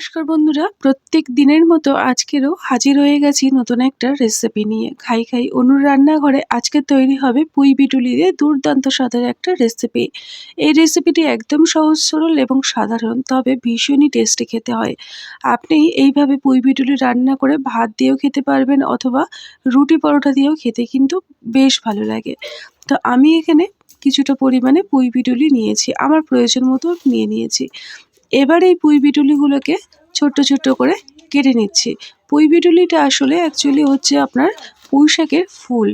নমস্কার বন্ধুরা, প্রত্যেক দিনের মতো আজকেরও হাজির হয়ে গেছি নতুন একটা রেসিপি নিয়ে। খাই খাই অনুর রান্নাঘরে আজকে তৈরি হবে পুঁই বিটুলি দিয়ে দুর্দান্ত স্বাদের একটা রেসিপি এই রেসিপিটি একদম সহজ, সরল এবং সাধারণ, তবে ভীষণই টেস্টি খেতে হয়। আপনি এইভাবে পুঁই বিটুলি রান্না করে ভাত দিয়েও খেতে পারবেন অথবা রুটি পরোটা দিয়েও খেতে কিন্তু বেশ ভালো লাগে। তো আমি এখানে কিছুটা পরিমাণে পুঁই বিটুলি নিয়েছি, আমার প্রয়োজন মতো নিয়ে নিয়েছি। এবার এই পুঁই বিটুলিগুলোকে ছোট্ট ছোট্ট করে কেটে নিচ্ছি। পুঁই বিটুলিটা আসলে অ্যাকচুয়ালি হচ্ছে আপনার পুঁই শাকের ফুল।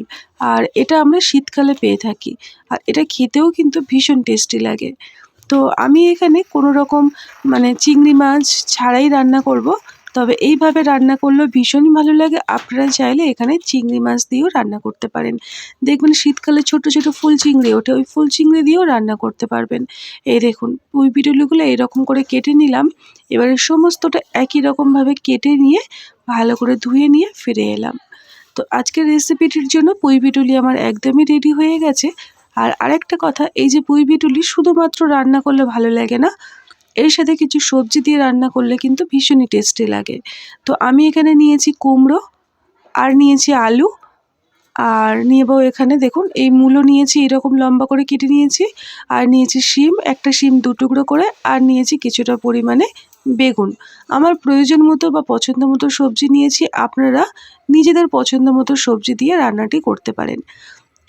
আর এটা আমরা শীতকালে পেয়ে থাকি। আর এটা খেতেও কিন্তু ভীষণ টেস্টি লাগে। তো আমি এখানে কোনো রকম মানে চিংড়ি মাছ ছাড়াই রান্না করব। তবে এইভাবে রান্না করলেও ভীষণই ভালো লাগে। আপনারা চাইলে এখানে চিংড়ি মাছ দিয়েও রান্না করতে পারেন। দেখবেন শীতকালে ছোট ছোট ফুল চিংড়ি ওঠে। ওই ফুল চিংড়ি দিয়েও রান্না করতে পারবেন। এই দেখুন পুঁই পিটুলিগুলো এরকম করে কেটে নিলাম। এবারে সমস্তটা একই রকমভাবে কেটে নিয়ে ভালো করে ধুয়ে নিয়ে ফিরে এলাম। তো আজকের রেসিপিটির জন্য পুঁই পিটুলি আমার একদমই রেডি হয়ে গেছে। আর আরেকটা কথা, এই যে পুঁই পিটুলি শুধুমাত্র রান্না করলে ভালো লাগে না এর সাথে কিছু সবজি দিয়ে রান্না করলে কিন্তু ভীষণই টেস্টি লাগে। তো আমি এখানে নিয়েছি কুমড়ো, আর নিয়েছি আলু, আর নেব এখানে দেখুন, এই মূলো নিয়েছি এরকম লম্বা করে কেটে নিয়েছি, আর নিয়েছি শিম, একটা শিম দু টুকরো করে, আর নিয়েছি কিছুটা পরিমাণে বেগুন। আমার প্রয়োজন মতো বা পছন্দ মতো সবজি নিয়েছি, আপনারা নিজেদের পছন্দ মতো সবজি দিয়ে রান্নাটি করতে পারেন।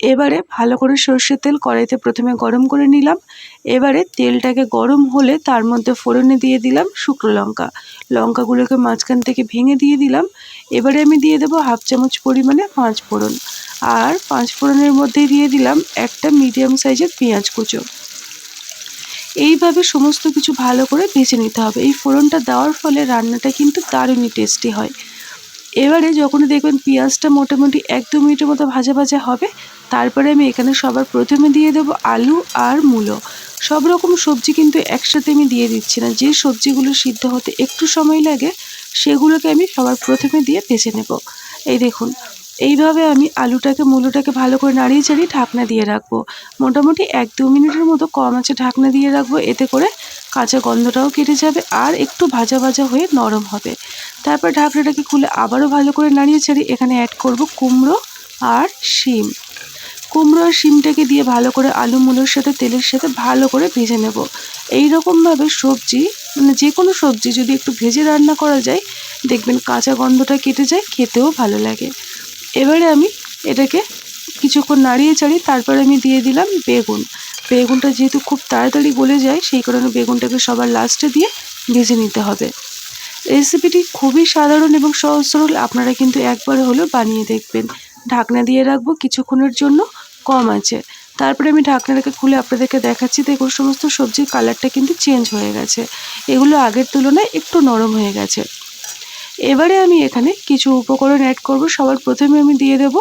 এবারে ভালো করে সর্ষের তেল কড়াইতে প্রথমে গরম করে নিলাম। এবারে তেলটাকে গরম হলে তার মধ্যে ফোড়নে দিয়ে দিলাম শুকনো লঙ্কা। লঙ্কাগুলোকে মাঝখান থেকে ভেঙে দিয়ে দিলাম। এবারে আমি দিয়ে দেবো হাফ চামচ পরিমাণে পাঁচ ফোড়ন। আর পাঁচ ফোড়নের মধ্যে দিয়ে দিলাম একটা মিডিয়াম সাইজের পেঁয়াজ কুচো। এইভাবে সমস্ত কিছু ভালো করে ভেজে নিতে হবে। এই ফোড়নটা দেওয়ার ফলে রান্নাটা কিন্তু দারুণই টেস্টি হয়। এবারে যখন দেখবেন পেঁয়াজটা মোটামুটি এক দু মিনিটের মতো ভাজা ভাজা হবে তারপরে আমি এখানে সবার প্রথমে দিয়ে দেবো আলু আর মূলো। সব রকম সবজি কিন্তু একসাথে আমি দিয়ে দিচ্ছি না। যে সবজিগুলো সিদ্ধ হতে একটু সময় লাগে, সেগুলোকে আমি সবার প্রথমে দিয়ে ভেজে নেব। এই দেখুন, এইভাবে আমি আলুটাকে, মূলোটাকে ভালো করে নাড়িয়ে চাড়িয়ে ঢাকনা দিয়ে রাখব। মোটামুটি এক দু মিনিটের মতো কম আছে ঢাকনা দিয়ে রাখব, এতে করে কাঁচা গন্ধটাও কেটে যাবে আর একটু ভাজা ভাজা হয়ে নরম হবে। তারপর ঢাকনাটাকে খুলে আবারও ভালো করে নাড়িয়ে ছাড়িয়ে এখানে অ্যাড করব কুমড়ো আর শিম। কুমড়ো আর শিমটাকে দিয়ে ভালো করে আলু মুলোর সাথে, তেলের সাথে ভালো করে ভেজে নেব। এই রকমভাবে সবজি মানে যে কোনো সবজি যদি একটু ভেজে রান্না করা যায়, দেখবেন কাঁচা গন্ধটা কেটে যায়, খেতেও ভালো লাগে। এবারে আমি এটাকে কিছুক্ষণ নাড়িয়ে চাড়িয়ে তারপরে আমি দিয়ে দিলাম বেগুন। বেগুনটা যেহেতু খুব তাড়াতাড়ি গলে যায়, সেই কারণে বেগুনটাকে সবার লাস্টে দিয়ে ভেজে নিতে হবে। রেসিপিটি খুবই সাধারণ এবং সহজ সরল আপনারা কিন্তু একবার হলেও বানিয়ে দেখবেন। ঢাকনা দিয়ে রাখব কিছুক্ষণের জন্য। কম আছে। তারপরে আমি ঢাকনাটাকে খুলে আপনাদেরকে দেখাচ্ছি। দেখুন, সমস্ত সবজির কালারটা কিন্তু চেঞ্জ হয়ে গেছে। এগুলো আগের তুলনায় একটু নরম হয়ে গেছে। এবারে আমি এখানে কিছু উপকরণ অ্যাড করব। সবার প্রথমে আমি দিয়ে দেব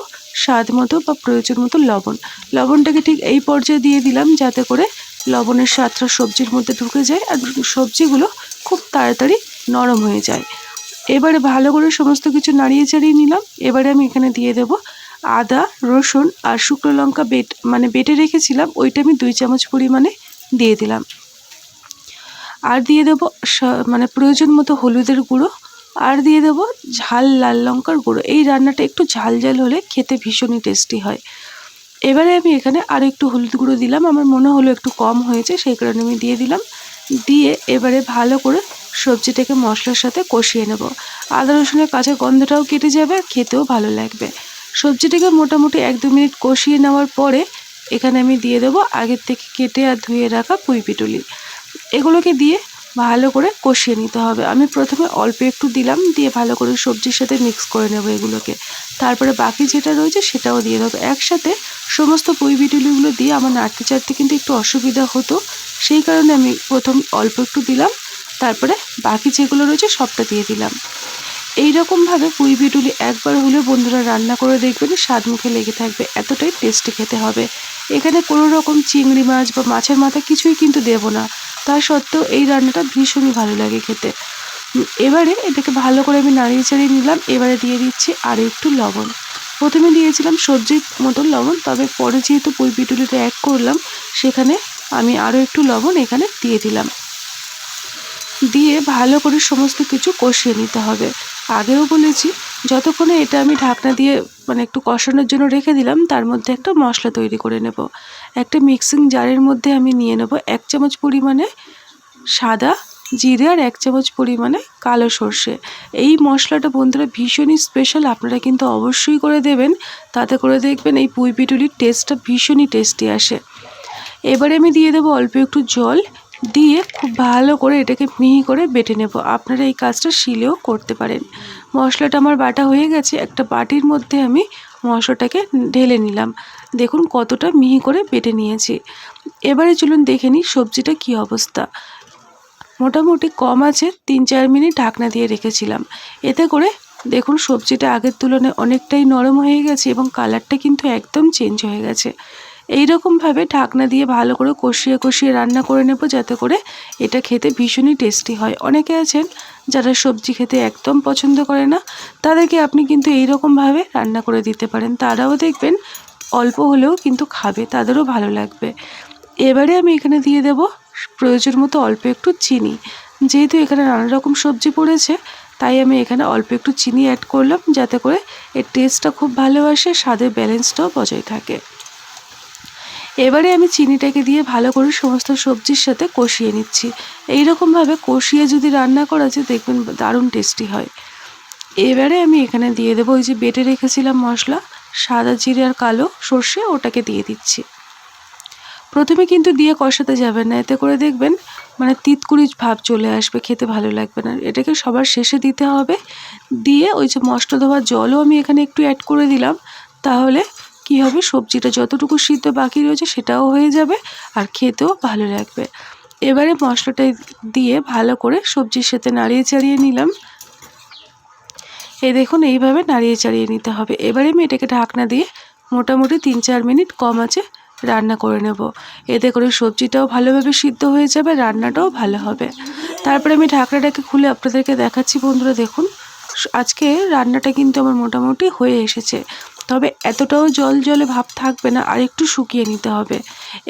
স্বাদ মতো বা প্রয়োজন মতো লবণ। লবণটাকে ঠিক এই পর্যায়ে দিয়ে দিলাম যাতে করে লবণের স্বাদটা সবজির মধ্যে ঢুকে যায় আর সবজিগুলো খুব তাড়াতাড়ি নরম হয়ে যায়। এবারে ভালো করে সমস্ত কিছু নাড়িয়ে চাড়িয়ে নিলাম। এবারে আমি এখানে দিয়ে দেব আদা, রসুন আর শুকনো লঙ্কা বেট মানে বেটে রেখেছিলাম, ওইটা আমি দুই চামচ পরিমাণে দিয়ে দিলাম। আর দিয়ে দেবো মানে প্রয়োজন মতো হলুদের গুঁড়ো, আর দিয়ে দেবো ঝাল লাল লঙ্কার গুঁড়ো। এই রান্নাটা একটু ঝাল ঝাল হলে খেতে ভীষণই টেস্টি হয়। এবারে আমি এখানে আর একটু হলুদ গুঁড়ো দিলাম, আমার মনে হলো একটু কম হয়েছে, সেই কারণে আমি দিয়ে দিলাম। দিয়ে এবারে ভালো করে সবজিটাকে মশলার সাথে কষিয়ে নেব। আদা রসুনের কাঁচা গন্ধটাও কেটে যাবে খেতেও ভালো লাগবে। সবজিটাকে মোটামুটি এক দু মিনিট কষিয়ে নেওয়ার পরে এখানে আমি দিয়ে দেবো আগের থেকে কেটে আর ধুয়ে রাখা পুঁই পিটুলি। এগুলোকে দিয়ে ভালো করে কষিয়ে নিতে হবে। আমি প্রথমে অল্প একটু দিলাম, দিয়ে ভালো করে সবজির সাথে মিক্স করে নেব এগুলোকে। তারপরে বাকি যেটা রয়েছে সেটাও দিয়ে দেবো। একসাথে সমস্ত পুঁই বিটুলিগুলো দিয়ে আমার নাড়তে চাড়তে কিন্তু একটু অসুবিধা হতো। সেই কারণে আমি প্রথম অল্প একটু দিলাম, তারপরে বাকি যেগুলো রয়েছে সবটা দিয়ে দিলাম। এই রকমভাবে পুঁই বিটুলি একবার বন্ধুরা রান্না করে দেখবেন, স্বাদ মুখে লেগে থাকবে, এতটাই টেস্টি খেতে হবে। এখানে কোনো রকম চিংড়ি মাছ বা মাছের মাথা কিছুই কিন্তু দেব না। তা সত্ত্বেও এই রান্নাটা ভীষণই ভালো লাগে খেতে। এবারে এটাকে ভালো করে আমি নাড়িয়ে চাড়িয়ে নিলাম, এবারে দিয়ে দিচ্ছি আর একটু লবণ। প্রথমে দিয়েছিলাম সবজির মতো লবণ, তবে পরে যেহেতু পুঁই পিটুলিটা অ্যাড করলাম, সেখানে আমি আরও একটু লবণ এখানে দিয়ে দিলাম। দিয়ে ভালো করে সমস্ত কিছু কষিয়ে নিতে হবে। আগেও বলেছি যতক্ষণে এটা আমি ঢাকনা দিয়ে মানে একটু কষানোর জন্য রেখে দিলাম, তার মধ্যে একটা মশলা তৈরি করে নেব। একটা মিক্সিং জারের মধ্যে আমি নিয়ে নেব এক চামচ পরিমাণে সাদা জিরে আর এক চামচ পরিমাণে কালো সর্ষে। এই মশলাটা বন্ধুরা ভীষণই স্পেশাল আপনারা কিন্তু অবশ্যই করে দেবেন। তাতে করে দেখবেন এই পুঁই পিটুলির টেস্টটা ভীষণই টেস্টি আসে। এবারে আমি দিয়ে দেবো অল্প একটু জল, দিয়ে খুব ভালো করে এটাকে মিহি করে বেটে নেব। আপনারা এই কাজটা শিলেও করতে পারেন। মশলাটা আমার বাটা হয়ে গেছে, একটা বাটির মধ্যে আমি মশলাটাকে ঢেলে নিলাম। দেখুন কতটা মিহি করে বেটে নিয়েছি। এবারে চলুন দেখে নিই সবজিটা কী অবস্থা। মোটামুটি কম আছে, তিন চার মিনিট ঢাকনা দিয়ে রেখেছিলাম। এতে করে দেখুন সবজিটা আগের তুলনায় অনেকটাই নরম হয়ে গেছে এবং কালারটা কিন্তু একদম চেঞ্জ হয়ে গেছে। এই রকমভাবে ঢাকনা দিয়ে ভালো করে কষিয়ে কষিয়ে রান্না করে নেব যাতে করে এটা খেতে ভীষণই টেস্টি হয়। অনেকে আছেন যারা সবজি খেতে একদম পছন্দ করে না, তাদেরকে আপনি কিন্তু এই রকমভাবে রান্না করে দিতে পারেন। তারাও দেখবেন অল্প হলেও কিন্তু খাবে, তাদেরও ভালো লাগবে। এবারে আমি এখানে দিয়ে দেব প্রয়োজন মতো অল্প একটু চিনি। যেহেতু এখানে নানা রকম সবজি পড়েছে, তাই আমি এখানে অল্প একটু চিনি অ্যাড করলাম যাতে করে এর টেস্টটা খুব ভালো আসে, স্বাদের ব্যালেন্সটাও বজায় থাকে। এবারে আমি চিনিটাকে দিয়ে ভালো করে সমস্ত সবজির সাথে কষিয়ে নিচ্ছি। এই রকমভাবে কষিয়ে যদি রান্না করা যায়, দেখবেন দারুণ টেস্টি হয়। এবারে আমি এখানে দিয়ে দেবো ওই যে বেটে রেখেছিলাম মশলা, সাদা জিরে আর কালো সর্ষে, ওটাকে দিয়ে দিচ্ছি। প্রথমে কিন্তু দিয়ে কষাতে যাবেন না, এতে করে দেখবেন মানে তিতকুড়ি ভাব চলে আসবে, খেতে ভালো লাগবে না। এটাকে সবার শেষে দিতে হবে। দিয়ে ওই যে মশলা ধোয়ার জলও আমি এখানে একটু অ্যাড করে দিলাম। তাহলে কি হবে? সবজিটা যতটুকু সিদ্ধ বাকি রয়েছে সেটাও হয়ে যাবে আর খেতেও ভালো লাগবে। এবারে মশলাটা দিয়ে ভালো করে সবজির সাথে নাড়িয়ে চাড়িয়ে নিলাম। এই দেখুন, এইভাবে নাড়িয়ে চাড়িয়ে নিতে হবে। এবারে আমি এটাকে ঢাকনা দিয়ে মোটামুটি তিন চার মিনিট কম আছে রান্না করে নেব। এতে করে সবজিটাও ভালোভাবে সিদ্ধ হয়ে যাবে, রান্নাটাও ভালো হবে। তারপরে আমি ঢাকনাটাকে খুলে আপনাদেরকে দেখাচ্ছি বন্ধুরা, দেখুন। আজকে রান্নাটা কিন্তু আমার মোটামুটি হয়ে এসেছে। তবে এতটাও জল জলে ভাব থাকবে না, আর একটু শুকিয়ে নিতে হবে।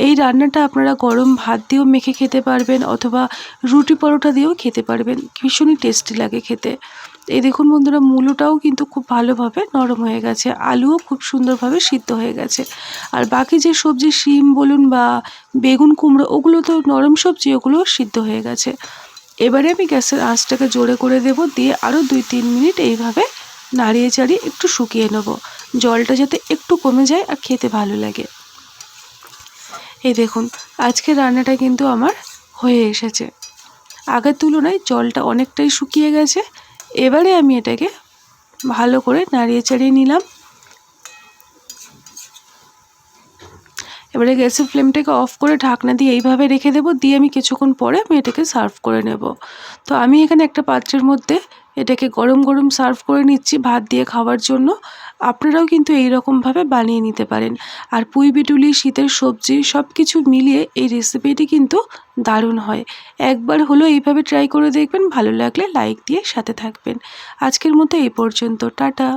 এই রান্নাটা আপনারা গরম ভাত দিয়েও মেখে খেতে পারবেন অথবা রুটি পরোটা দিয়েও খেতে পারবেন, ভীষণই টেস্টি লাগে খেতে। এই দেখুন বন্ধুরা, মূলোটাও কিন্তু খুব ভালোভাবে নরম হয়ে গেছে, আলুও খুব সুন্দরভাবে সিদ্ধ হয়ে গেছে। আর বাকি যে সবজি শিম বলুন বা বেগুন কুমড়ো, ওগুলো তো নরম সবজি, ওগুলোও সিদ্ধ হয়ে গেছে। এবারে আমি গ্যাসের আঁচটাকে জোরে করে দেব, দিয়ে আরও দুই তিন মিনিট এইভাবে নাড়িয়ে চাড়িয়ে একটু শুকিয়ে নেব। জলটা যাতে একটু কমে যায় আর খেতে ভালো লাগে। এই দেখুন আজকে রান্নাটা কিন্তু আমার হয়ে এসেছে। আগের তুলনায় জলটা অনেকটাই শুকিয়ে গেছে। এবারে আমি এটাকে ভালো করে নাড়িয়ে চাড়িয়ে নিলাম। এবারে গ্যাসের ফ্লেমটাকে অফ করে ঢাকনা দিয়ে এইভাবে রেখে দেবো, দিয়ে আমি কিছুক্ষণ পরে আমি এটাকে সার্ভ করে নেব। তো আমি এখানে একটা পাত্রের মধ্যে এটাকে গরম গরম সার্ভ করে নিচ্ছি ভাত দিয়ে খাওয়ার জন্য। আপনারাও কিন্তু এই রকমভাবে বানিয়ে নিতে পারেন। আর পুঁই বিটুলি, শীতের সবজি সব কিছু মিলিয়ে এই রেসিপিটি কিন্তু দারুণ হয়। একবার হলো এইভাবে ট্রাই করে দেখবেন, ভালো লাগলে লাইক দিয়ে সাথে থাকবেন। আজকের মতো এই পর্যন্ত, টাটা।